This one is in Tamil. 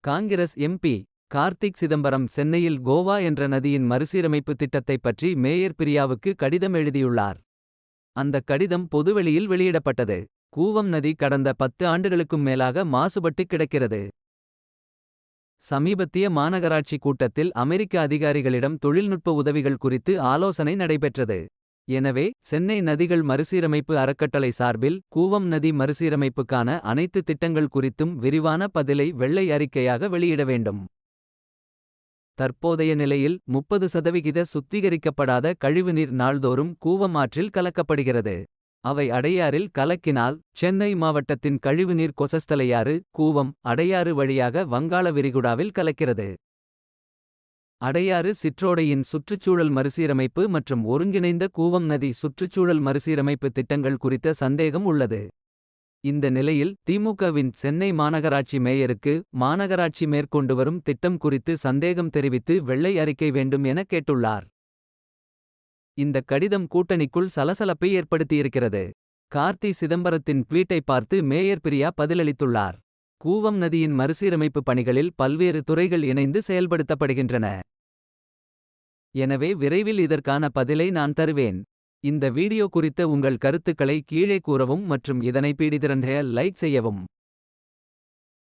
காங்கிரஸ் எம்பி கார்த்திக் சிதம்பரம் சென்னையில் கோவா என்ற நதியின் மறுசீரமைப்பு திட்டத்தைப் பற்றி மேயர் பிரியாவுக்கு கடிதம் எழுதியுள்ளார். அந்த கடிதம் பொதுவெளியில் வெளியிடப்பட்டது. கூவம் நதி கடந்த பத்து ஆண்டுகளுக்கும் மேலாக மாசுபட்டு கிடக்கிறது. சமீபத்திய மாநகராட்சி கூட்டத்தில் அமெரிக்க அதிகாரிகளிடம் தொழில்நுட்ப உதவிகள் குறித்து ஆலோசனை நடைபெற்றது. எனவே சென்னை நதிகள் மறுசீரமைப்பு அறக்கட்டளை சார்பில் கூவம் நதி மறுசீரமைப்புக்கான அனைத்து திட்டங்கள் குறித்தும் விரிவான பதிலை வெள்ளை அறிக்கையாக வெளியிட வேண்டும். தற்போதைய நிலையில் முப்பது சதவிகித சுத்திகரிக்கப்படாத கழிவுநீர் நாள்தோறும் கூவம் ஆற்றில் கலக்கப்படுகிறது. அவை அடையாறில் கலக்கினால் சென்னை மாவட்டத்தின் கழிவுநீர் கொசஸ்தலையாறு கூவம் அடையாறு வழியாக வங்காள விரிகுடாவில் கலக்கிறது. அடையாறு சிற்றோடையின் சுற்றுச்சூழல் மறுசீரமைப்பு மற்றும் ஒருங்கிணைந்த கூவம் நதி சுற்றுச்சூழல் மறுசீரமைப்பு திட்டங்கள் குறித்த சந்தேகம் உள்ளது. இந்த நிலையில் திமுகவின் சென்னை மாநகராட்சி மேயருக்கு மாநகராட்சி மேற்கொண்டு வரும் திட்டம் குறித்து சந்தேகம் தெரிவித்து வெள்ளை அறிக்கை வேண்டும் என கேட்டுள்ளார். இந்த கடிதம் கூட்டணிக்குள் சலசலப்பை ஏற்படுத்தியிருக்கிறது. கார்த்தி சிதம்பரத்தின் ட்வீட்டை பார்த்து மேயர் பிரியா பதிலளித்துள்ளார். கூவம் நதியின் மறுசீரமைப்பு பணிகளில் பல்வேறு துறைகள் இணைந்து செயல்படுத்தப்படுகின்றன. எனவே விரைவில் இதற்கான பதிலை நான் தருவேன். இந்த வீடியோ குறித்த உங்கள் கருத்துக்களை கீழே கூறவும் மற்றும் இதனை பீடிதிரண்டைய லைக் செய்யவும்.